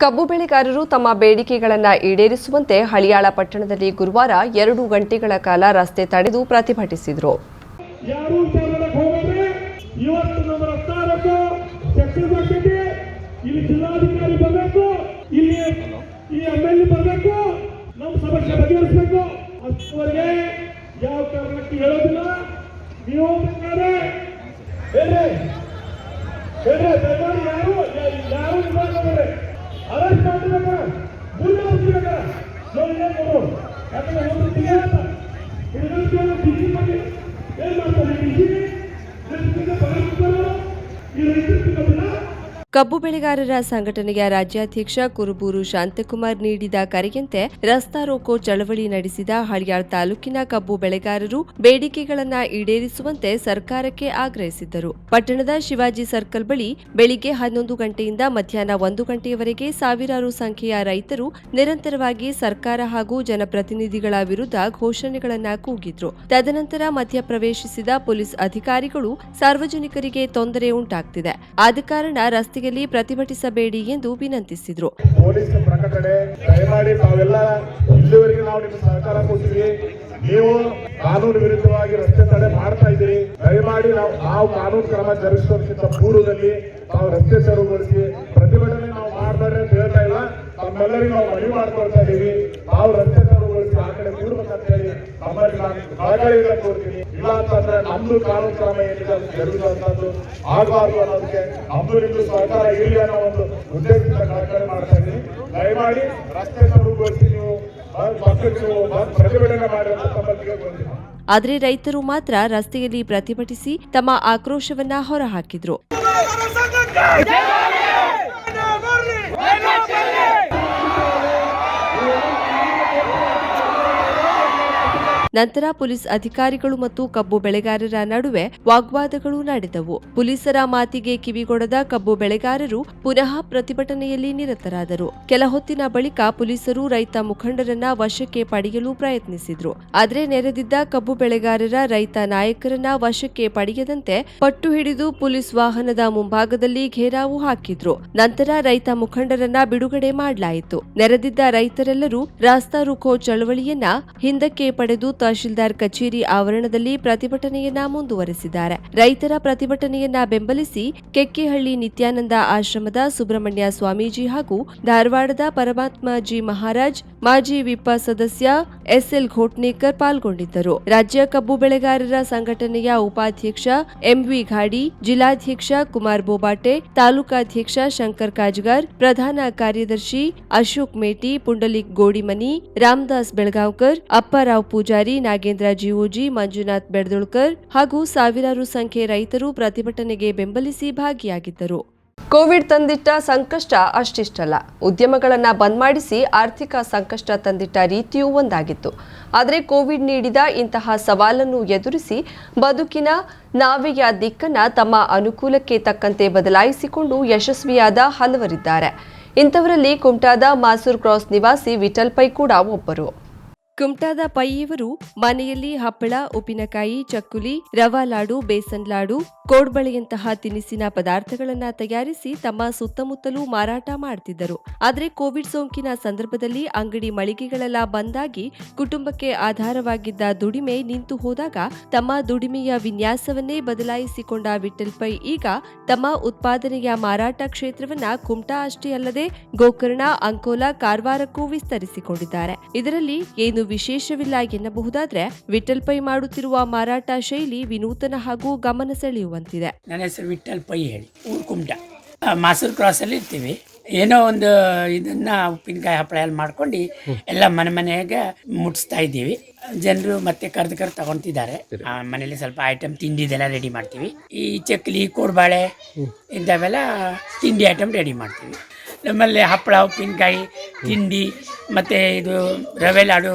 ಕಬ್ಬು ಬೆಳೆಗಾರರು ತಮ್ಮ ಬೇಡಿಕೆಗಳನ್ನು ಈಡೇರಿಸುವಂತೆ ಹಳಿಯಾಳ ಪಟ್ಟಣದಲ್ಲಿ ಗುರುವಾರ ಎರಡು ಗಂಟೆಗಳ ಕಾಲ ರಸ್ತೆ ತಡೆದು ಪ್ರತಿಭಟಿಸಿದರು. ಯಾವ ಕಾರಣಕ್ಕೂ ಹೇಳೋದಿಲ್ಲ ನೀವು ಬೇಕಾದ್ರೆ ಹೇಳ್ರಿ ಹೇಳ್ರಿ ದಯಮಾಡಿ ಯಾರು ಯಾರು ಇದ್ದಾರೆ ಅರೆಸ್ಟ್ ಮಾಡ್ಬೇಕ ಮುಂದೆ ಹೋಗ್ತಿರ್ಬೇಕ ನೋಡಿ ಏನ್ ನೋಡು ಯಾಕಂದ್ರೆ ಒಂದು ತಿಳಿಯಲ್ಲ ಹುಡುಗರು ಬಿಸಿ ಮಾಡಿ ಏನ್ ಮಾಡ್ತಾರೆ ಬಿಸಿ ರೈತರಿಗೆ ಬರೋದು ಈ ರೈತರು ಸಿಗೋದಿಲ್ಲ ಕಬ್ಬು ಬೆಳೆಗಾರರ ಸಂಘಟನೆಯ ರಾಜ್ಯಾಧ್ಯಕ್ಷ ಕುರುಬೂರು ಶಾಂತಕುಮಾರ್ ನೀಡಿದ ಕರೆಯಂತೆ ರಸ್ತಾ ರೋಕೋ ಚಳವಳಿ ನಡೆಸಿದ ಹಳಿಯಾಳ್ ತಾಲೂಕಿನ ಕಬ್ಬು ಬೆಳೆಗಾರರು ಬೇಡಿಕೆಗಳನ್ನು ಈಡೇರಿಸುವಂತೆ ಸರ್ಕಾರಕ್ಕೆ ಆಗ್ರಹಿಸಿದ್ದರು. ಪಟ್ಟಣದ ಶಿವಾಜಿ ಸರ್ಕಲ್ ಬಳಿ ಬೆಳಿಗ್ಗೆ ಹನ್ನೊಂದು ಗಂಟೆಯಿಂದ ಮಧ್ಯಾಹ್ನ ಒಂದು ಗಂಟೆಯವರೆಗೆ ಸಾವಿರಾರು ಸಂಖ್ಯೆಯ ರೈತರು ನಿರಂತರವಾಗಿ ಸರ್ಕಾರ ಹಾಗೂ ಜನಪ್ರತಿನಿಧಿಗಳ ವಿರುದ್ಧ ಘೋಷಣೆಗಳನ್ನು ಕೂಗಿದ್ರು. ತದನಂತರ ಮಧ್ಯಪ್ರವೇಶಿಸಿದ ಪೊಲೀಸ್ ಅಧಿಕಾರಿಗಳು ಸಾರ್ವಜನಿಕರಿಗೆ ತೊಂದರೆ ಉಂಟಾಗ್ತಿದೆ. ಆದ ಕಾರಣ ರಸ್ತೆಯಲ್ಲಿ ಪ್ರತಿಭಟಿಸಬೇಡಿ ಎಂದು ವಿನಂತಿಸಿದರು. ನಾವು ಕಾನೂನು ವಿರುದ್ಧವಾಗಿ ರಸ್ತೆ ತಡೆ ಮಾಡ್ತಾ ಇದ್ದೀರಿ. ದಯಮಾಡಿ ನಾವು ಆ ಕಾನೂನು ಕ್ರಮ ಜರುಗಿಸೋದಕ್ಕಿಂತ ಪೂರ್ವದಲ್ಲಿ ನಾವು ರಸ್ತೆ ತೆರವುಗೊಳಿಸಿ ಪ್ರತಿಭಟನೆ ನಾವು ಮಾಡಬೇಡ್ರಿ ಅಂತ ಹೇಳ್ತಾ ಇಲ್ಲ. ತಮ್ಮೆಲ್ಲರಿಗೂ ನಾವು ಮನವಿ ಮಾಡ್ಕೊಳ್ತಾ ಇದ್ದೀವಿ. ನಾವು ರಸ್ತೆ ತೆರವು ಹೇಳಿ ನಮ್ಮಲ್ಲಿ ನಾನು ಕಳಕಳಿಯಿಂದ ಕೋರ್ತೀನಿ ಇಲ್ಲ ಅಂತಂದ್ರೆ ನಮ್ದು ಕಾನೂನು ಕ್ರಮ ಏನಿದೆ ಅದು ಜರುಗಿಸುವಂತದ್ದು ಆಗಬಾರ್ದು ಅನ್ನೋದಕ್ಕೆ ನಮ್ದು ನಿಮ್ದು ಸಹಕಾರ ಇರಲಿ ಅನ್ನೋ ಒಂದು ಉದ್ದೇಶದಿಂದ ಕಳಕಳಿ ಮಾಡ್ತಾ ಇದ್ದೀನಿ. ದಯಮಾಡಿ ರಸ್ತೆ ತೆರವುಗೊಳಿಸಿ ನೀವು ಬಂದ್- ಮಕ್ಕಳು ನೀವು ಪ್ರತಿಭಟನೆ ಮಾಡಿ ಅಂತ ತಮ್ಮಲ್ಲಿ ಕೇಳ್ಕೊಳ್ತೀನಿ ಆದರೆ ರೈತರು ಮಾತ್ರ ರಸ್ತೆಯಲ್ಲಿ ಪ್ರತಿಭಟಿಸಿ ತಮ್ಮ ಆಕ್ರೋಶವನ್ನ ಹೊರಹಾಕಿದ್ರು. ನಂತರ ಪೊಲೀಸ್ ಅಧಿಕಾರಿಗಳು ಮತ್ತು ಕಬ್ಬು ಬೆಳೆಗಾರರ ನಡುವೆ ವಾಗ್ವಾದಗಳು ನಡೆದವು. ಪೊಲೀಸರ ಮಾತಿಗೆ ಕಿವಿಗೊಡದ ಕಬ್ಬು ಬೆಳೆಗಾರರು ಪುನಃ ಪ್ರತಿಭಟನೆಯಲ್ಲಿ ನಿರತರಾದರು. ಕೆಲ ಹೊತ್ತಿನ ಬಳಿಕ ಪೊಲೀಸರು ರೈತ ಮುಖಂಡರನ್ನ ವಶಕ್ಕೆ ಪಡೆಯಲು ಪ್ರಯತ್ನಿಸಿದ್ರು. ಆದರೆ ನೆರೆದಿದ್ದ ಕಬ್ಬು ಬೆಳೆಗಾರರ ರೈತ ನಾಯಕರನ್ನ ವಶಕ್ಕೆ ಪಡೆಯದಂತೆ ಪಟ್ಟು ಹಿಡಿದು ಪೊಲೀಸ್ ವಾಹನದ ಮುಂಭಾಗದಲ್ಲಿ ಘೇರಾವು ಹಾಕಿದ್ರು. ನಂತರ ರೈತ ಮುಖಂಡರನ್ನ ಬಿಡುಗಡೆ ಮಾಡಲಾಯಿತು. ನೆರೆದಿದ್ದ ರೈತರೆಲ್ಲರೂ ರಾಸ್ತಾ ರುಖೋ ಚಳವಳಿಯನ್ನ ಹಿಂದಕ್ಕೆ ಪಡೆದು ತಹಶೀಲ್ದಾರ್ ಕಚೇರಿ ಆವರಣದಲ್ಲಿ ಪ್ರತಿಭಟನೆಯನ್ನ ಮುಂದುವರೆಸಿದ್ದಾರೆ. ರೈತರ ಪ್ರತಿಭಟನೆಯನ್ನ ಬೆಂಬಲಿಸಿ ಕೆಕ್ಕೆಹಳ್ಳಿ ನಿತ್ಯಾನಂದ ಆಶ್ರಮದ ಸುಬ್ರಹ್ಮಣ್ಯ ಸ್ವಾಮೀಜಿ ಹಾಗೂ ಧಾರವಾಡದ ಪರಮಾತ್ಮಜಿ ಮಹಾರಾಜ್, ಮಾಜಿ ವಿಪ ಸದಸ್ಯ ಎಸ್ಎಲ್ ಘೋಟ್ನೇಕರ್ ಪಾಲ್ಗೊಂಡಿದ್ದರು. ರಾಜ್ಯ ಕಬ್ಬು ಬೆಳೆಗಾರರ ಸಂಘಟನೆಯ ಉಪಾಧ್ಯಕ್ಷ ಎಂವಿ ಘಾಡಿ, ಜಿಲ್ಲಾಧ್ಯಕ್ಷ ಕುಮಾರ್ ಬೋಬಾಟೆ, ತಾಲೂಕಾಧ್ಯಕ್ಷ ಶಂಕರ್ ಕಾಜ್ಗಾರ್, ಪ್ರಧಾನ ಕಾರ್ಯದರ್ಶಿ ಅಶೋಕ್ ಮೇಟಿ, ಪುಂಡಲಿಕ್ ಗೋಡಿಮನಿ, ರಾಮದಾಸ್ ಬೆಳಗಾವ್ಕರ್, ಅಪ್ಪಾರಾವ್ ಪೂಜಾರಿ ನಾಗೇಂದ್ರ ಜಿಒಜಿ, ಮಂಜುನಾಥ್ ಬೆಡ್ದುಳ್ಕರ್ ಹಾಗೂ ಸಾವಿರಾರು ಸಂಖ್ಯೆ ರೈತರು ಪ್ರತಿಭಟನೆಗೆ ಬೆಂಬಲಿಸಿ ಭಾಗಿಯಾಗಿದ್ದರು. ಕೋವಿಡ್ ತಂದಿಟ್ಟ ಸಂಕಷ್ಟ ಅಷ್ಟಿಷ್ಟಲ್ಲ. ಉದ್ಯಮಗಳನ್ನು ಬಂದ್ ಮಾಡಿಸಿ ಆರ್ಥಿಕ ಸಂಕಷ್ಟ ತಂದಿಟ್ಟ ರೀತಿಯೂ ಒಂದಾಗಿತ್ತು. ಆದರೆ ಕೋವಿಡ್ ನೀಡಿದ ಇಂತಹ ಸವಾಲನ್ನು ಎದುರಿಸಿ ಬದುಕಿನ ನಾವೆಯ ದಿಕ್ಕನ್ನು ತಮ್ಮ ಅನುಕೂಲಕ್ಕೆ ತಕ್ಕಂತೆ ಬದಲಾಯಿಸಿಕೊಂಡು ಯಶಸ್ವಿಯಾದ ಹಲವರಿದ್ದಾರೆ. ಇಂಥವರಲ್ಲಿ ಕುಮಟಾದ ಮಾಸೂರ್ ಕ್ರಾಸ್ ನಿವಾಸಿ ವಿಠಲ್ ಪೈ ಕೂಡ ಒಬ್ಬರು. ಕುಮಟಾದ ಪೈಯವರು ಮನೆಯಲ್ಲಿ ಹಪ್ಪಳ, ಉಪ್ಪಿನಕಾಯಿ, ಚಕ್ಕುಲಿ, ರವಾ ಲಾಡು, ಬೇಸನ್ ಲಾಡು, ಕೋಡ್ಬಳೆಯಂತಹ ತಿನಿಸಿನ ಪದಾರ್ಥಗಳನ್ನ ತಯಾರಿಸಿ ತಮ್ಮ ಸುತ್ತಮುತ್ತಲೂ ಮಾರಾಟ ಮಾಡ್ತಿದ್ದರು. ಆದರೆ ಕೋವಿಡ್ ಸೋಂಕಿನ ಸಂದರ್ಭದಲ್ಲಿ ಅಂಗಡಿ ಮಳಿಗೆಗಳೆಲ್ಲ ಬಂದಾಗಿ ಕುಟುಂಬಕ್ಕೆ ಆಧಾರವಾಗಿದ್ದ ದುಡಿಮೆ ನಿಂತು ಹೋದಾಗ ತಮ್ಮ ದುಡಿಮೆಯ ವಿನ್ಯಾಸವನ್ನೇ ಬದಲಾಯಿಸಿಕೊಂಡ ವಿಠಲ್ ಪೈ ಈಗ ತಮ್ಮ ಉತ್ಪಾದನೆಯ ಮಾರಾಟ ಕ್ಷೇತ್ರವನ್ನ ಕುಮಟಾ ಅಷ್ಟೇ ಅಲ್ಲದೆ ಗೋಕರ್ಣ, ಅಂಕೋಲಾ, ಕಾರವಾರಕ್ಕೂ ವಿಸ್ತರಿಸಿಕೊಂಡಿದ್ದಾರೆ. ಇದರಲ್ಲಿ ಏನು ವಿಶೇಷವಿಲ್ಲ ಎನ್ನಬಹುದಾದ್ರೆ ವಿಠಲ್ ಪೈ ಮಾಡುತ್ತಿರುವ ಮಾರಾಟ ಶೈಲಿ ವಿನೂತನ ಹಾಗೂ ಗಮನ ಸೆಳೆಯುವಂತಿದೆ. ನನ್ನ ಹೆಸರು ವಿಠಲ್ ಪೈ ಹೇಳಿ ಊರು ಕುಮಟ. ಮಾಸೂರು ಕ್ರಾಸ್ ಅಲ್ಲಿ ಇರ್ತೀವಿ. ಏನೋ ಒಂದು ಇದನ್ನ ಉಪ್ಪಿನಕಾಯಿ ಹಪ್ಪಳ ಎಲ್ಲ ಮಾಡ್ಕೊಂಡು ಎಲ್ಲ ಮನೆ ಮನೆಗೆ ಮುಟ್ಟಿಸ್ತಾ ಇದ್ದೀವಿ. ಜನರು ಮತ್ತೆ ಕರೆದು ಕರೆದು ತಗೊಂತಿದ್ದಾರೆ. ಆ, ಮನೇಲಿ ಸ್ವಲ್ಪ ಐಟಮ್ ತಿಂಡಿದೆಲ್ಲ ರೆಡಿ ಮಾಡ್ತೀವಿ. ಈ ಚಕ್ಲಿ ಕೋಡ್ಬಾಳೆ ಇಂಥವೆಲ್ಲ ತಿಂಡಿ ಐಟಮ್ ರೆಡಿ ಮಾಡ್ತೀವಿ. ನಮ್ಮಲ್ಲಿ ಹಪ್ಪಳ ಉಪ್ಪಿನಕಾಯಿ ತಿಂಡಿ ಮತ್ತು ಇದು ರವೆ ಲಾಡು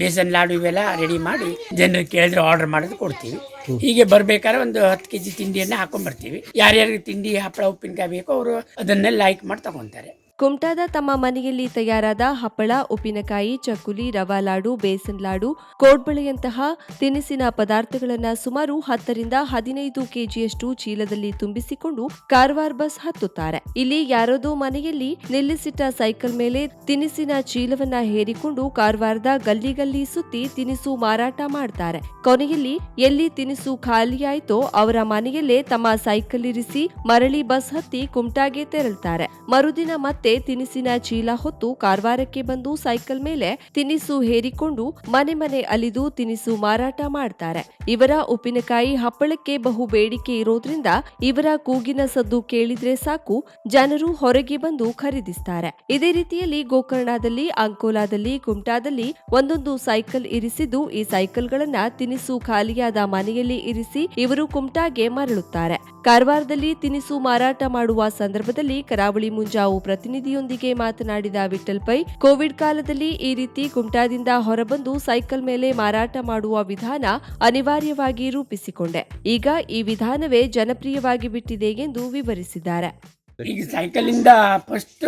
ಬೇಸನ್ ಲಾಡು ಇವೆಲ್ಲ ರೆಡಿ ಮಾಡಿ ಜನರು ಕೇಳಿದ್ರೆ ಆರ್ಡರ್ ಮಾಡೋದು ಕೊಡ್ತೀವಿ. ಹೀಗೆ ಬರ್ಬೇಕಾದ್ರೆ ಒಂದು ಹತ್ತು ಕೆ ಜಿ ತಿಂಡಿಯನ್ನು ಹಾಕೊಂಡ್ಬರ್ತೀವಿ ಯಾರ್ಯಾರಿಗೆ ತಿಂಡಿ ಹಪ್ಪಳ ಉಪ್ಪಿನಕಾಯಿ ಬೇಕೋ ಅವರು ಅದನ್ನೆಲ್ಲ ಲೈಕ್ ಮಾಡಿ ತಗೊತಾರೆ. ಕುಮಟಾದ ತಮ್ಮ ಮನೆಯಲ್ಲಿ ತಯಾರಾದ ಹಪ್ಪಳ, ಉಪ್ಪಿನಕಾಯಿ, ಚಕ್ಕುಲಿ, ರವಾ ಲಾಡು, ಬೇಸನ್ ಲಾಡು, ಕೋಡ್ಬಳೆಯಂತಹ ತಿನಿಸಿನ ಪದಾರ್ಥಗಳನ್ನು ಸುಮಾರು ಹತ್ತರಿಂದ ಹದಿನೈದು ಕೆಜಿಯಷ್ಟು ಚೀಲದಲ್ಲಿ ತುಂಬಿಸಿಕೊಂಡು ಕಾರವಾರ ಬಸ್ ಹತ್ತುತ್ತಾರೆ. ಇಲ್ಲಿ ಯಾರದೋ ಮನೆಯಲ್ಲಿ ನಿಲ್ಲಿಸಿಟ್ಟ ಸೈಕಲ್ ಮೇಲೆ ತಿನಿಸಿನ ಚೀಲವನ್ನ ಹೇರಿಕೊಂಡು ಕಾರವಾರದ ಗಲ್ಲಿ ಗಲ್ಲಿ ಸುತ್ತಿ ತಿನಿಸು ಮಾರಾಟ ಮಾಡ್ತಾರೆ. ಕೊನೆಯಲ್ಲಿ ಎಲ್ಲಿ ತಿನಿಸು ಖಾಲಿಯಾಯಿತೋ ಅವರ ಮನೆಯಲ್ಲೇ ತಮ್ಮ ಸೈಕಲ್ ಇರಿಸಿ ಮರಳಿ ಬಸ್ ಹತ್ತಿ ಕುಮಟಾಗೆ ತೆರಳುತ್ತಾರೆ ಮರುದಿನ ಮತ್ತೆ ತಿನಿಸಿನ ಚೀಲ ಹೊತ್ತು ಕಾರವಾರಕ್ಕೆ ಬಂದು ಸೈಕಲ್ ಮೇಲೆ ತಿನಿಸು ಹೇರಿಕೊಂಡು ಮನೆ ಮನೆ ಅಲಿದು ತಿನಿಸು ಮಾರಾಟ ಮಾಡ್ತಾರೆ. ಇವರ ಉಪ್ಪಿನಕಾಯಿ ಹಪ್ಪಳಕ್ಕೆ ಬಹು ಬೇಡಿಕೆ ಇರೋದ್ರಿಂದ ಇವರ ಕೂಗಿನ ಸದ್ದು ಕೇಳಿದ್ರೆ ಸಾಕು, ಜನರು ಹೊರಗೆ ಬಂದು ಖರೀದಿಸ್ತಾರೆ. ಇದೇ ರೀತಿಯಲ್ಲಿ ಗೋಕರ್ಣದಲ್ಲಿ, ಅಂಕೋಲಾದಲ್ಲಿ, ಕುಮಟಾದಲ್ಲಿ ಒಂದೊಂದು ಸೈಕಲ್ ಇರಿಸಿದ್ದು ಈ ಸೈಕಲ್ಗಳನ್ನ ತಿನಿಸು ಖಾಲಿಯಾದ ಮನೆಯಲ್ಲಿ ಇರಿಸಿ ಇವರು ಕುಮಟಾಗೆ ಮರಳುತ್ತಾರೆ. ಕಾರವಾರದಲ್ಲಿ ತಿನಿಸು ಮಾರಾಟ ಮಾಡುವ ಸಂದರ್ಭದಲ್ಲಿ ಕರಾವಳಿ ಮುಂಜಾವು ಪ್ರತಿನಿಧಿಯೊಂದಿಗೆ ಮಾತನಾಡಿದ ವಿಠಲ್ ಪೈ ಕೋವಿಡ್ ಕಾಲದಲ್ಲಿ ಈ ರೀತಿ ಕುಮಟಾದಿಂದ ಹೊರಬಂದು ಸೈಕಲ್ ಮೇಲೆ ಮಾರಾಟ ಮಾಡುವ ವಿಧಾನ ಅನಿವಾರ್ಯವಾಗಿ ರೂಪಿಸಿಕೊಂಡೆ. ಈಗ ಈ ವಿಧಾನವೇ ಜನಪ್ರಿಯವಾಗಿ ಬಿಟ್ಟಿದೆ ಎಂದು ವಿವರಿಸಿದ್ದಾರೆ. ಈಗ ಸೈಕಲಿಂದ ಫಸ್ಟ್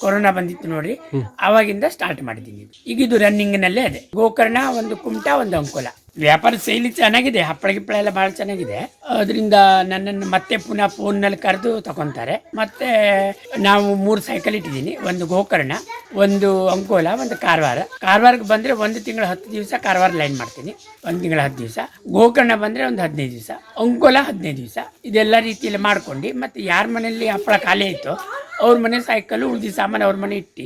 ಕೊರೋನಾ ಬಂದಿತ್ತು ನೋಡಿ. ಅವಾಗಿಂದ ಸ್ಟಾರ್ಟ್ ಮಾಡಿದ್ದೀನಿ ಇದು. ಈಗ ಇದು ರನ್ನಿಂಗ್ನಲ್ಲೇ ಅದೇ ಗೋಕರ್ಣ ಒಂದು ಕುಮಟಾ ಒಂದು ಅಂಕೋಲ. ವ್ಯಾಪಾರ ಶೈಲಿ ಚೆನ್ನಾಗಿದೆ, ಹಪ್ಪಳ ಗಿಪ್ಪಳ ಎಲ್ಲ ಭಾಳ ಚೆನ್ನಾಗಿದೆ. ಅದರಿಂದ ನನ್ನನ್ನು ಮತ್ತೆ ಪುನಃ ಫೋನ್ನಲ್ಲಿ ಕರೆದು ತಗೊತಾರೆ. ಮತ್ತೆ ನಾವು ಮೂರು ಸೈಕಲ್ ಇಟ್ಟಿದ್ದೀನಿ, ಒಂದು ಗೋಕರ್ಣ, ಒಂದು ಅಂಕೋಲ, ಒಂದು ಕಾರವಾರ. ಕಾರವಾರಕ್ಕೆ ಬಂದರೆ ಒಂದು ತಿಂಗಳ ಹತ್ತು ದಿವಸ ಕಾರವಾರ ಲೈನ್ ಮಾಡ್ತೀನಿ. ಒಂದು ತಿಂಗಳ ಹತ್ತು ದಿವಸ. ಗೋಕರ್ಣ ಬಂದರೆ ಒಂದು ಹದಿನೈದು ದಿವಸ. ಅಂಕೋಲ ಹದಿನೈದು ದಿವಸ. ಇದೆಲ್ಲ ರೀತಿಯಲ್ಲಿ ಮಾಡ್ಕೊಂಡು, ಮತ್ತು ಯಾರ ಮನೆಯಲ್ಲಿ ಹಪ್ಪಳ ಖಾಲಿ ಇತ್ತು ಅವ್ರ ಮನೆ ಸೈಕಲ್ ಉಳಿದ ಸಾಮಾನು ಅವ್ರ ಮನೆ ಇಟ್ಟು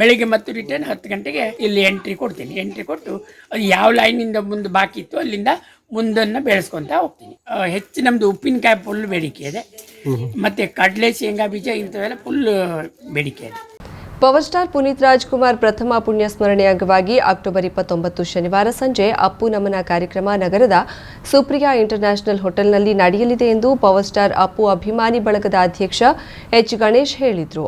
ಬೆಳಿಗ್ಗೆ ಮತ್ತು ರಿಟರ್ನ್ ಹತ್ತು ಗಂಟೆಗೆ ಇಲ್ಲಿ ಎಂಟ್ರಿ ಕೊಡ್ತೀನಿ. ಎಂಟ್ರಿ ಕೊಟ್ಟು ಅದು ಯಾವ ಲೈನಿಂದ ಮುಂದೆ ಬಾಕಿ ಇತ್ತು ಅಲ್ಲಿಂದ ಮುಂದನ್ನು ಬೆಳೆಸ್ಕೊತಾ ಹೋಗ್ತೀನಿ. ಹೆಚ್ಚು ನಮ್ಮದು ಉಪ್ಪಿನಕಾಯಿ ಫುಲ್ ಬೇಡಿಕೆ ಇದೆ. ಮತ್ತು ಕಡಲೆ, ಶೇಂಗಾ, ಬೀಜ ಇಂಥವೆಲ್ಲ ಫುಲ್ ಬೇಡಿಕೆ ಇದೆ. ಪವರ್ ಸ್ಟಾರ್ ಪುನೀತ್ ರಾಜ್ಕುಮಾರ್ ಪ್ರಥಮ ಪುಣ್ಯ ಸ್ಮರಣೆ ಅಂಗವಾಗಿ ಅಕ್ಟೋಬರ್ ಇಪ್ಪತ್ತೊಂಬತ್ತು ಶನಿವಾರ ಸಂಜೆ ಅಪ್ಪು ನಮನ ಕಾರ್ಯಕ್ರಮ ನಗರದ ಸುಪ್ರಿಯಾ ಇಂಟರ್ನ್ಯಾಷನಲ್ ಹೋಟೆಲ್ನಲ್ಲಿ ನಡೆಯಲಿದೆ ಎಂದು ಪವರ್ ಸ್ಟಾರ್ ಅಪ್ಪು ಅಭಿಮಾನಿ ಬಳಗದ ಅಧ್ಯಕ್ಷ ಎಚ್ ಗಣೇಶ್ ಹೇಳಿದರು.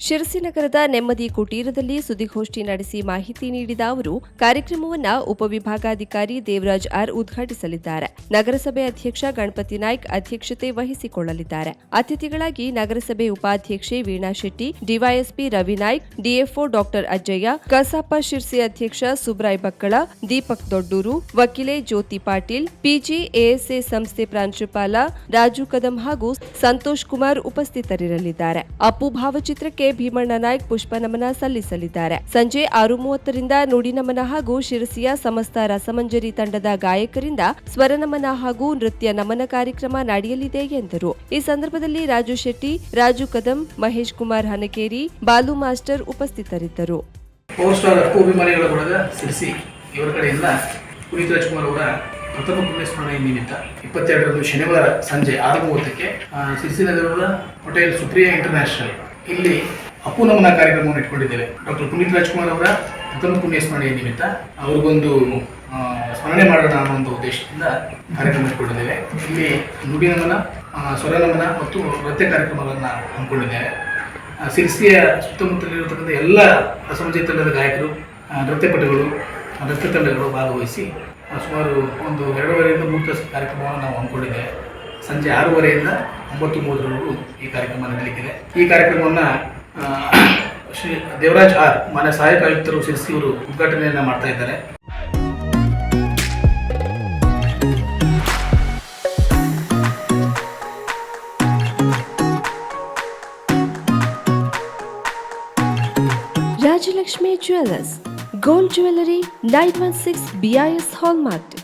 ಶಿರಸಿ ನಗರದ ನೆಮ್ಮದಿ ಕುಟೀರದಲ್ಲಿ ಸುದ್ದಿಗೋಷ್ಠಿ ನಡೆಸಿ ಮಾಹಿತಿ ನೀಡಿದ ಅವರು, ಕಾರ್ಯಕ್ರಮವನ್ನ ಉಪವಿಭಾಗಾಧಿಕಾರಿ ದೇವರಾಜ್ ಆರ್ ಉದ್ಘಾಟಿಸಲಿದ್ದಾರೆ. ನಗರಸಭೆ ಅಧ್ಯಕ್ಷ ಗಣಪತಿ ನಾಯ್ಕ್ ಅಧ್ಯಕ್ಷತೆ ವಹಿಸಿಕೊಳ್ಳಲಿದ್ದಾರೆ. ಅತಿಥಿಗಳಾಗಿ ನಗರಸಭೆ ಉಪಾಧ್ಯಕ್ಷೆ Veena Shetty, DYSP Ravi Naik, DFO doctor Ajjayya, ಕಸಾಪ ಶಿರ್ಸಿ ಅಧ್ಯಕ್ಷ ಸುಬ್ರಾಯ್ ಬಕ್ಕಳ, ದೀಪಕ್ ದೊಡ್ಡೂರು, ವಕೀಲೆ ಜ್ಯೋತಿ ಪಾಟೀಲ್, ಪಿಜಿ ಎಎಸ್ಎ ಸಂಸ್ಥೆ ಪ್ರಾಂಶುಪಾಲ ರಾಜು ಕದಂ ಹಾಗೂ ಸಂತೋಷ್ ಕುಮಾರ್ ಉಪಸ್ಥಿತರಿರಲಿದ್ದಾರೆ. ಅಪ್ಪು ಭಾವಚಿತ್ರಕ್ಕೆ ಭೀಮಣ್ಣ ನಾಯ್ಕ್ ಪುಷ್ಪ ನಮನ ಸಲ್ಲಿಸಲಿದ್ದಾರೆ. ಸಂಜೆ ಆರು ಮೂವತ್ತರಿಂದ ನುಡಿ ನಮನ ಹಾಗೂ ಶಿರಸಿಯ ಸಮಸ್ತ ರಸಮಂಜರಿ ತಂಡದ ಗಾಯಕರಿಂದ ಸ್ವರನಮನ ಹಾಗೂ ನೃತ್ಯ ನಮನ ಕಾರ್ಯಕ್ರಮ ನಡೆಯಲಿದೆ ಎಂದರು. ಈ ಸಂದರ್ಭದಲ್ಲಿ ರಾಜು ಶೆಟ್ಟಿ, ರಾಜು ಕದಂ, ಮಹೇಶ್ ಕುಮಾರ್ ಹನಕೇರಿ, ಬಾಲು ಮಾಸ್ಟರ್ ಉಪಸ್ಥಿತರಿದ್ದರು. ಇವರ ಕಡೆಯಿಂದ ಪುನೀತ್ ರಾಜ್ಕುಮಾರ್ ಅವರ ಪ್ರಥಮ ಪುಣ್ಯಸ್ಮರಣೆ ನಿಮಿತ್ತ ಇಪ್ಪತ್ತೆರಡರಂದು ಶನಿವಾರ ಸಂಜೆ ಆರು ಮೂವತ್ತಕ್ಕೆ ಸಿರಿಸಿನಗರದ ನಗರದ ಹೋಟೆಲ್ ಸುಪ್ರಿಯಾ ಇಂಟರ್ನ್ಯಾಷನಲ್ ಇಲ್ಲಿ ಅಪ್ಪು ನಮನ ಕಾರ್ಯಕ್ರಮವನ್ನು ಇಟ್ಕೊಂಡಿದ್ದೇವೆ. ಡಾಕ್ಟರ್ ಪುನೀತ್ ರಾಜ್ಕುಮಾರ್ ಅವರ ಹತ್ತೊಂಬತ್ತು ಪುಣ್ಯ ಸ್ಮರಣೆಯ ನಿಮಿತ್ತ ಅವ್ರಿಗೊಂದು ಸ್ಮರಣೆ ಮಾಡೋಣ ಅನ್ನೋ ಒಂದು ಉದ್ದೇಶದಿಂದ ಕಾರ್ಯಕ್ರಮ ಇಟ್ಕೊಂಡಿದ್ದೇವೆ. ಇಲ್ಲಿ ನುಡಿ ನಮನ ಸ್ವರ ನಮನ ಮತ್ತು ನೃತ್ಯ ಕಾರ್ಯಕ್ರಮಗಳನ್ನು ಹಮ್ಮಿಕೊಂಡಿದ್ದೇವೆ. ಸಿರ್ಸಿಯ ಸುತ್ತಮುತ್ತಲಿರತಕ್ಕಂಥ ಎಲ್ಲ ರಸಮಂಜರಿ ತಂಡದ ಗಾಯಕರು ನೃತ್ಯಪಟುಗಳು ನೃತ್ಯ ತಂಡಗಳು ಭಾಗವಹಿಸಿ ಸುಮಾರು ಒಂದು ಎರಡೂವರೆಯಿಂದ ಮೂರು ತಾಸು ಕಾರ್ಯಕ್ರಮವನ್ನು ನಾವು ಹಮ್ಮಿಕೊಂಡಿದ್ದೇವೆ. ಸಂಜೆ ಆರೂವರೆಯಿಂದ ಒಂಬತ್ತು ಮೂವತ್ತರವರೆಗೂ ಈ ಕಾರ್ಯಕ್ರಮ ನಡೆಯಲಿದೆ ಈ ಕಾರ್ಯಕ್ರಮವನ್ನು ಶ್ರೀ ದೇವರಾಜ್ ಆರ್, ಮಾನ್ಯ ಸಹಾಯಕ ಆಯುಕ್ತರು ಶಿರಸಿ ಅವರು ಉದ್ಘಾಟನೆಯನ್ನು ಮಾಡ್ತಾ ಇದ್ದಾರೆ. Rajalakshmi jewellers, gold jewellery nine one six BIS hallmark natural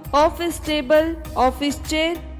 office table office chair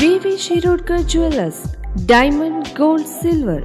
VV Shirodkar jewellers diamond gold silver